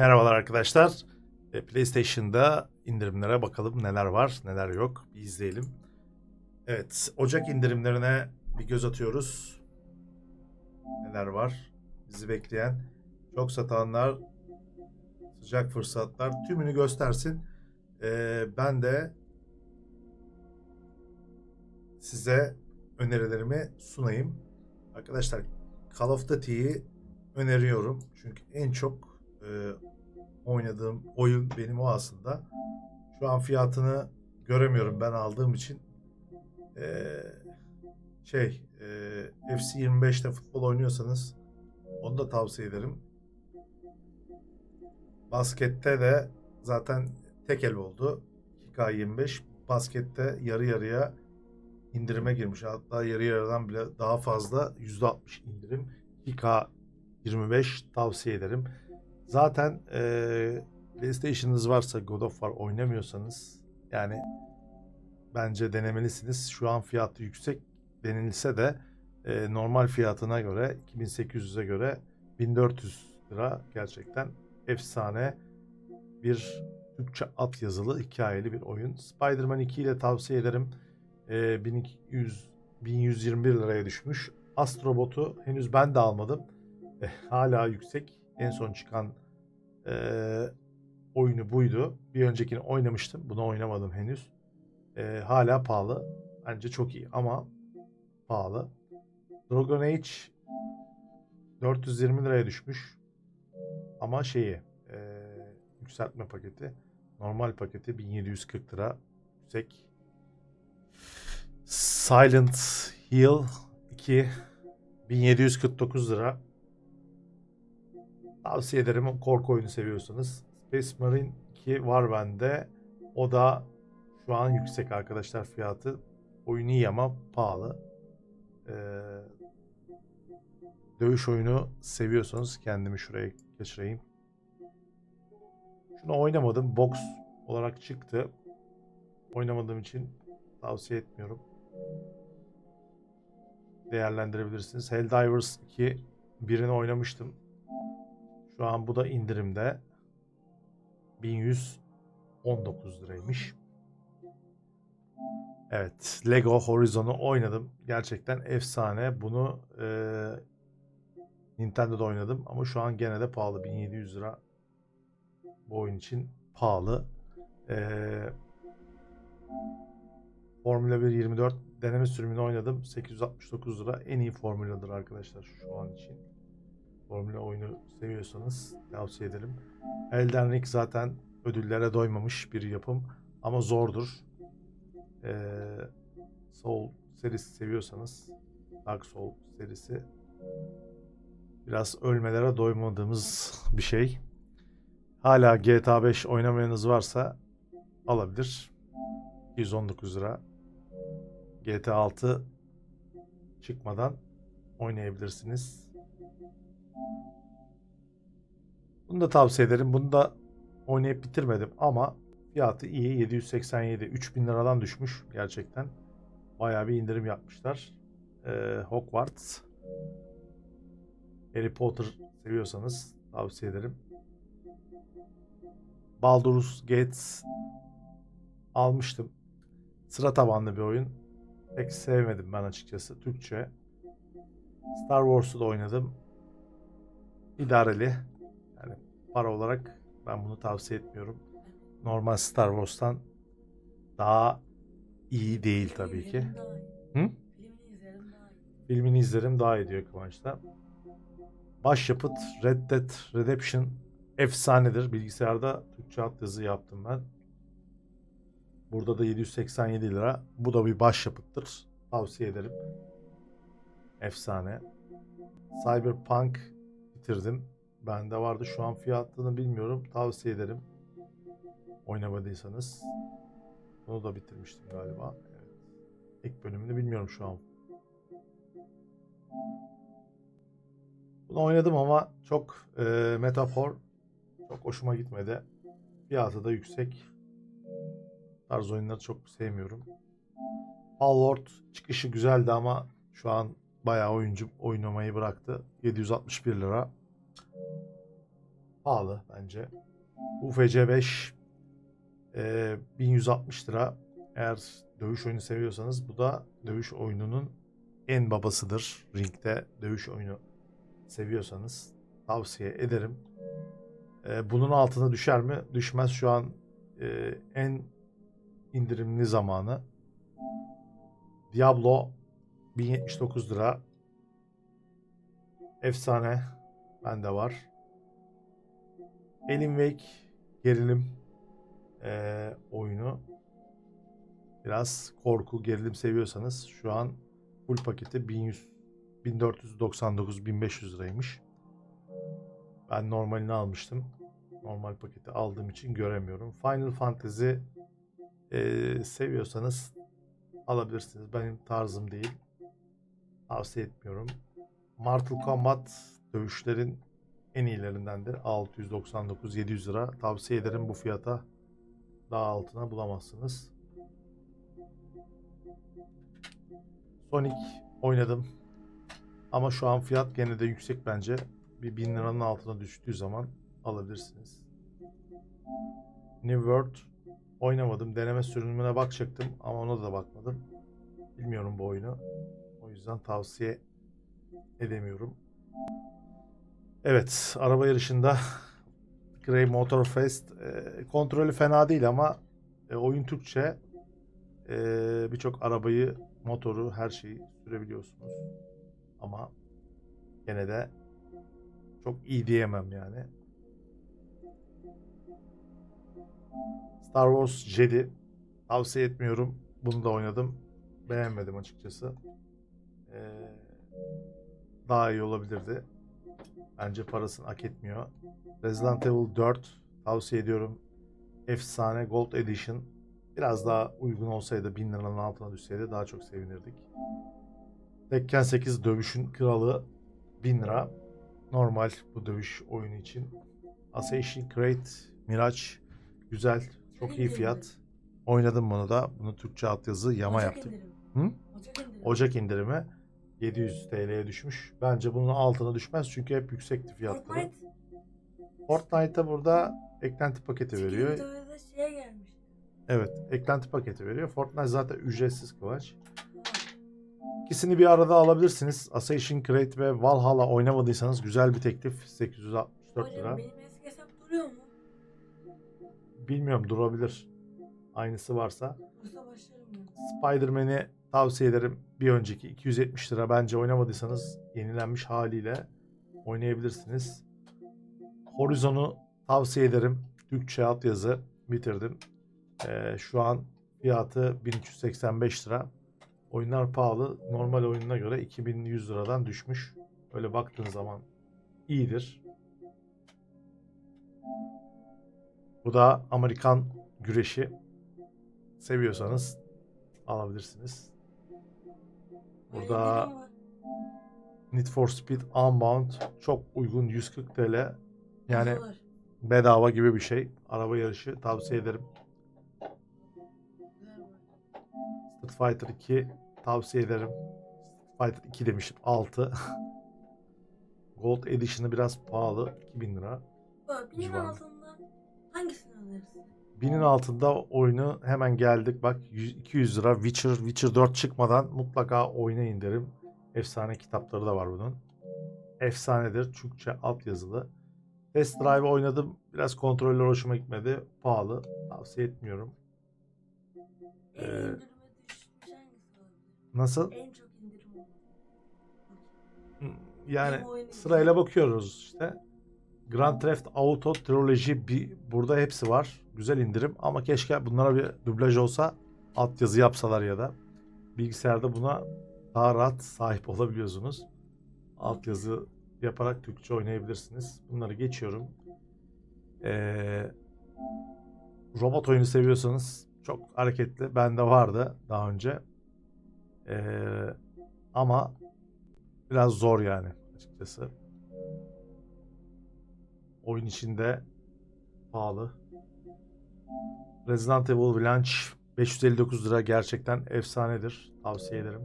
Merhabalar arkadaşlar. E, PlayStation'da indirimlere bakalım neler var, neler yok. Bir izleyelim. Evet, Ocak indirimlerine bir göz atıyoruz. Neler var? Bizi bekleyen çok satanlar, sıcak fırsatlar tümünü göstersin. E, ben de size önerilerimi sunayım. Arkadaşlar Call of Duty'yi öneriyorum. Çünkü en çok e, oynadığım oyun benim o aslında. Şu an fiyatını göremiyorum ben aldığım için. E, şey, e, FC 25'te futbol oynuyorsanız onu da tavsiye ederim. Baskette de zaten tek el oldu. 2K25. Baskette yarı yarıya indirime girmiş. Hatta yarı yarıdan bile daha fazla %60 indirim. 2K25 tavsiye ederim. Zaten eee PlayStation'ınız varsa God of War oynamıyorsanız yani bence denemelisiniz. Şu an fiyatı yüksek denilse de eee, normal fiyatına göre 2800'e göre 1400 lira gerçekten efsane bir Türkçe at yazılı hikayeli bir oyun. Spider-Man 2 ile tavsiye ederim. Eee 1200 1121 liraya düşmüş. Astrobot'u henüz ben de almadım. E, hala yüksek. En son çıkan e, oyunu buydu. Bir öncekini oynamıştım. Bunu oynamadım henüz. E, hala pahalı. Bence çok iyi ama pahalı. Dragon Age 420 liraya düşmüş. Ama şeyi e, yükseltme paketi. Normal paketi 1740 lira. Yüksek. Silent Hill 2 1749 lira. Tavsiye ederim korku oyunu seviyorsanız. Space Marine 2 var bende. O da şu an yüksek arkadaşlar fiyatı. Oyun iyi ama pahalı. Ee, dövüş oyunu seviyorsanız kendimi şuraya geçireyim. Şunu oynamadım. Box olarak çıktı. Oynamadığım için tavsiye etmiyorum. Değerlendirebilirsiniz. Helldivers 2 birini oynamıştım. Şu an bu da indirimde. 1119 liraymış. Evet, Lego Horizon'u oynadım. Gerçekten efsane. Bunu e, Nintendo'da oynadım ama şu an gene de pahalı. 1700 lira bu oyun için pahalı. E, Formula 1 24 deneme sürümünü oynadım. 869 lira. En iyi formüladır arkadaşlar şu an için. Formula oyunu seviyorsanız tavsiye ederim. Elden Ring zaten ödüllere doymamış bir yapım ama zordur. Ee, Soul serisi seviyorsanız Dark Soul serisi biraz ölmelere doymadığımız bir şey. Hala GTA 5 oynamayanız varsa alabilir. 119 lira. GTA 6 çıkmadan oynayabilirsiniz. Bunu da tavsiye ederim. Bunu da oynayıp bitirmedim ama fiyatı iyi. 787. 3000 liradan düşmüş gerçekten. Bayağı bir indirim yapmışlar. Ee, Hogwarts. Harry Potter seviyorsanız tavsiye ederim. Baldur's Gate almıştım. Sıra tabanlı bir oyun. Pek sevmedim ben açıkçası Türkçe. Star Wars'u da oynadım. İdareli. Para olarak ben bunu tavsiye etmiyorum. Normal Star Wars'tan daha iyi değil tabii ki. Hı? Filmini izlerim daha iyi diyor Kıvanç'ta. Başyapıt Red Dead Redemption efsanedir. Bilgisayarda Türkçe altyazı yaptım ben. Burada da 787 lira. Bu da bir başyapıttır. Tavsiye ederim. Efsane. Cyberpunk bitirdim. Bende vardı. Şu an fiyatını bilmiyorum. Tavsiye ederim. Oynamadıysanız. Bunu da bitirmiştim galiba. Evet. İlk bölümünü bilmiyorum şu an. Bunu oynadım ama çok e, metafor çok hoşuma gitmedi. Fiyatı da yüksek. Tarz oyunları çok sevmiyorum. Palworld çıkışı güzeldi ama şu an bayağı oyuncu oynamayı bıraktı. 761 lira. Pahalı bence. UFC 5 e, 1160 lira. Eğer dövüş oyunu seviyorsanız bu da dövüş oyununun en babasıdır. Ringde dövüş oyunu seviyorsanız tavsiye ederim. E, bunun altına düşer mi? Düşmez. Şu an e, en indirimli zamanı. Diablo 1079 lira. Efsane. Bende var. Alan Wake gerilim eee, oyunu. Biraz korku, gerilim seviyorsanız şu an full paketi 1100 1499 1500 liraymış. Ben normalini almıştım. Normal paketi aldığım için göremiyorum. Final Fantasy eee, seviyorsanız alabilirsiniz. Benim tarzım değil. Tavsiye etmiyorum. Mortal Kombat dövüşlerin en iyilerindendir. 699-700 lira. Tavsiye ederim bu fiyata. Daha altına bulamazsınız. Sonic oynadım. Ama şu an fiyat gene de yüksek bence. Bir 1000 liranın altına düştüğü zaman alabilirsiniz. New World oynamadım. Deneme sürümüne bakacaktım ama ona da bakmadım. Bilmiyorum bu oyunu. O yüzden tavsiye edemiyorum. Evet, araba yarışında Grey Motor Fest e, kontrolü fena değil ama e, oyun Türkçe e, birçok arabayı, motoru, her şeyi sürebiliyorsunuz. Ama gene de çok iyi diyemem yani. Star Wars Jedi tavsiye etmiyorum. Bunu da oynadım. Beğenmedim açıkçası. Ee, daha iyi olabilirdi. Bence parasını hak etmiyor. Resident Evil 4 tavsiye ediyorum. Efsane Gold Edition. Biraz daha uygun olsaydı 1000 liranın altına düşseydi daha çok sevinirdik. Tekken 8 dövüşün kralı 1000 lira. Normal bu dövüş oyunu için. Assassin's Creed Mirage güzel. Çok iyi fiyat. Oynadım bunu da. Bunu Türkçe altyazı yama Ocak yaptık. indirimi. Hı? Ocak indirimi. Ocak indirimi 700 TL'ye düşmüş. Bence bunun altına düşmez çünkü hep yüksekti fiyatları. Fortnite Fortnite'a burada eklenti paketi veriyor. Twitter'da şeye gelmiş. Evet, eklenti paketi veriyor. Fortnite zaten ücretsiz Kıvanç. İkisini bir arada alabilirsiniz. Assassin's Creed ve Valhalla oynamadıysanız güzel bir teklif. 864 lira. Hocam benim eski hesap duruyor mu? Bilmiyorum durabilir. Aynısı varsa. Bursa başlarım ben. Spider-Man'i tavsiye ederim. Bir önceki 270 lira. Bence oynamadıysanız yenilenmiş haliyle oynayabilirsiniz. Horizon'u tavsiye ederim. Türkçe altyazı bitirdim. Ee, şu an fiyatı 1385 lira. Oyunlar pahalı. Normal oyununa göre 2100 liradan düşmüş. Öyle baktığın zaman iyidir. Bu da Amerikan güreşi. Seviyorsanız alabilirsiniz. Burada. Need for Speed Unbound çok uygun 140 TL. Yani bedava gibi bir şey. Araba yarışı tavsiye ederim. Street Fighter 2 tavsiye ederim. Street Fighter 2 demişim 6. Gold Edition'ı biraz pahalı 2000 lira. Binin Civarı. altında hangisini alırsın? Binin altında oyunu hemen geldik. Bak 100 200 lira Witcher Witcher 4 çıkmadan mutlaka oynayın derim. Efsane kitapları da var bunun. Efsanedir. Türkçe altyazılı. Test Drive oynadım. Biraz kontroller hoşuma gitmedi. Pahalı. Tavsiye etmiyorum. Ee? Nasıl? Olan. Yani sırayla bakıyoruz işte. Grand Theft Auto Trilogy bir, burada hepsi var. Güzel indirim ama keşke bunlara bir dublaj olsa altyazı yapsalar ya da bilgisayarda buna daha rahat sahip olabiliyorsunuz. Altyazı yaparak Türkçe oynayabilirsiniz. Bunları geçiyorum. Ee, robot oyunu seviyorsanız çok hareketli. Bende vardı daha önce. Ee, ama biraz zor yani açıkçası. Oyun içinde pahalı. Resident Evil Village 559 lira gerçekten efsanedir. Tavsiye ederim.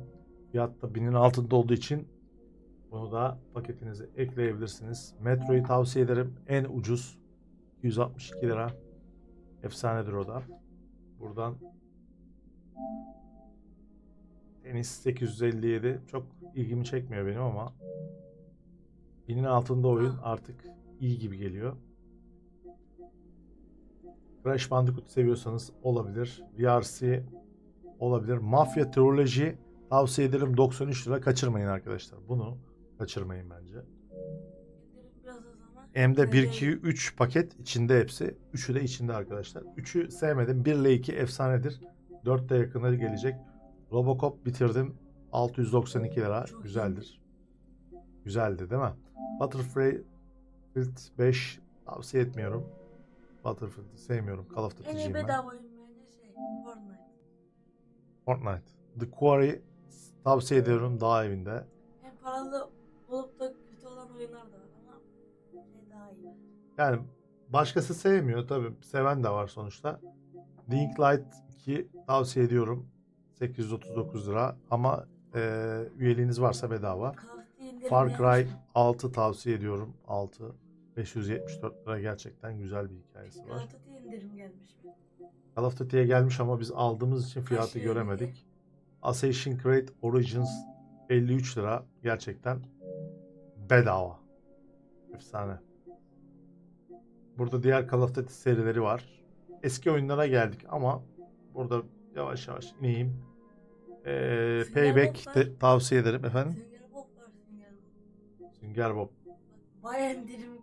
Fiyat da binin altında olduğu için Bunu da paketinize ekleyebilirsiniz. Metro'yu tavsiye ederim. En ucuz 262 lira. Efsanedir o da. Buradan Tenis 857 çok ilgimi çekmiyor benim ama binin altında oyun artık iyi gibi geliyor. Crash Bandicoot seviyorsanız olabilir. VRC olabilir. Mafya Trilogy tavsiye ederim 93 lira kaçırmayın arkadaşlar. Bunu kaçırmayın bence. M'de 1 Ee, 2 3 paket içinde hepsi. Üçü de içinde arkadaşlar. 3'ü sevmedim. 1 ile 2 efsanedir. 4 de yakında gelecek. Robocop bitirdim. 692 lira. Güzeldir. Güzeldi değil mi? Battlefield 5 tavsiye etmiyorum. Battlefield'i sevmiyorum. Call of En iyi Duty'ciyim ben. bedava oyun bence şey Fortnite. Fortnite. The Quarry tavsiye ediyorum daha evinde. Hem paralı olup da kötü olan oyunlar da var ama şey daha iyi. Yani başkası sevmiyor tabi. Seven de var sonuçta. Dying Light 2 tavsiye ediyorum. 839 lira ama e, üyeliğiniz varsa bedava. Call of Duty indirim Far. Cry 6 tavsiye ediyorum. 6 574 lira gerçekten güzel bir hikayesi Call var. Duty indirim gelmiş. Call of Duty'ye gelmiş ama biz aldığımız için fiyatı Kaç göremedik. Assassin's Creed Origins 53 lira gerçekten bedava. Efsane. Burada diğer Call of Duty serileri var. Eski oyunlara geldik ama burada yavaş yavaş ineyim. Ee, Payback de tavsiye ederim efendim. Sünger Bob var Sünger Bob. Bayağı indirim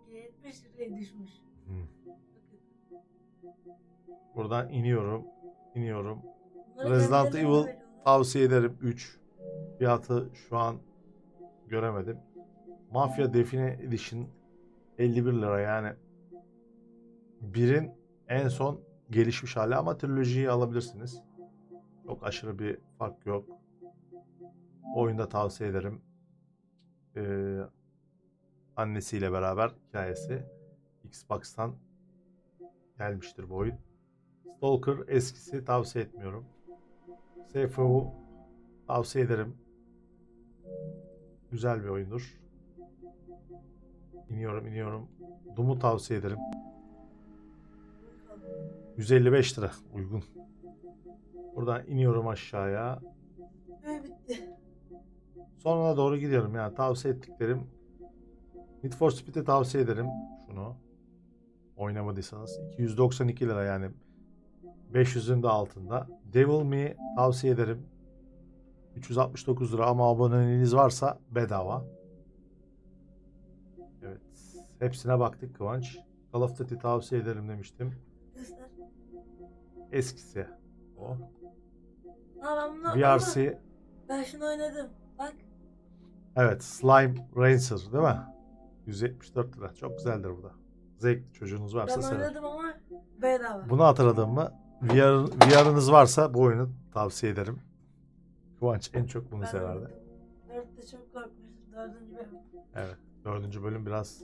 ki 70 liraya düşmüş. Hmm. Buradan iniyorum. iniyorum. Bunları Resident Evil. Tavsiye ederim 3. Fiyatı şu an göremedim. Mafya Define Edition 51 lira yani. Birin en son gelişmiş hali ama trilojiyi alabilirsiniz. Çok aşırı bir fark yok. Oyunda tavsiye ederim. Ee, annesiyle beraber hikayesi. Xbox'tan gelmiştir bu oyun. Stalker eskisi tavsiye etmiyorum. SFU tavsiye ederim. Güzel bir oyundur. İniyorum iniyorum. Doom'u tavsiye ederim. 155 lira uygun. Buradan iniyorum aşağıya. Sonuna doğru gidiyorum yani tavsiye ettiklerim. Need for Speed'i tavsiye ederim şunu. Oynamadıysanız 292 lira yani 500'ün de altında. Devil Me tavsiye ederim. 369 lira ama aboneliğiniz varsa bedava. Evet. Hepsine baktık Kıvanç. Call of Duty tavsiye ederim demiştim. Eskisi. O. Ha ben bunu VRC. Ben şunu oynadım. Bak. Evet. Slime Rancer değil mi? 174 lira. Çok güzeldir bu da. Zevkli çocuğunuz varsa Ben sever. oynadım ama bedava. Bunu hatırladın mı? VR, VR'ınız varsa bu oyunu tavsiye ederim. Kıvanç en çok bunu Ben severdi. oynadım. Dörtte çok korkmuştum. Dördüncü bölüm. Evet. Dördüncü bölüm biraz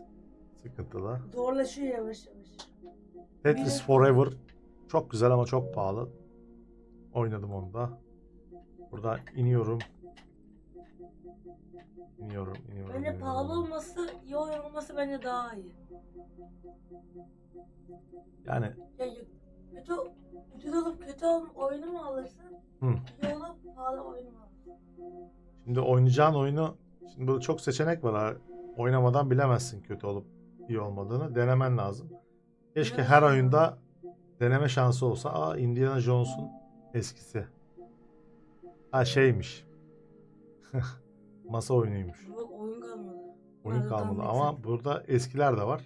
sıkıntılı. Zorlaşıyor yavaş yavaş. Tetris Forever çok güzel ama çok pahalı. Oynadım onu da. Burada iniyorum. İniyorum, iniyorum. Bence iniyorum. pahalı olması, iyi olması bence daha iyi. Yani Ya kötü kötü olup kötü ol, oyunu mu alırsın? Hı. İyi olup pahalı oyunu mu alırsın? şimdi oynayacağın oyunu şimdi burada çok seçenek var. ha. Oynamadan bilemezsin kötü olup iyi olmadığını. Denemen lazım. Keşke her oyunda deneme şansı olsa. Aa Indiana Jones'un eskisi. Ha şeymiş. Masa oyunuymuş. Bak oyun kalmadı. Oyun Nerede kalmadı tam ama burada eskiler de var.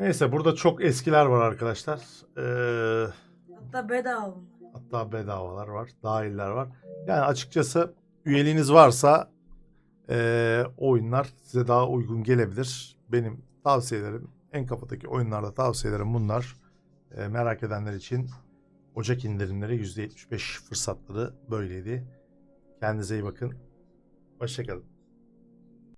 Neyse burada çok eskiler var arkadaşlar. Ee, Hatta bedava hatta bedavalar var, dahiller var. Yani açıkçası üyeliğiniz varsa ee, oyunlar size daha uygun gelebilir. Benim tavsiyelerim en kafadaki oyunlarda tavsiyelerim bunlar. Ee, merak edenler için Ocak indirimleri %75 fırsatları böyleydi. Kendinize iyi bakın. Hoşçakalın.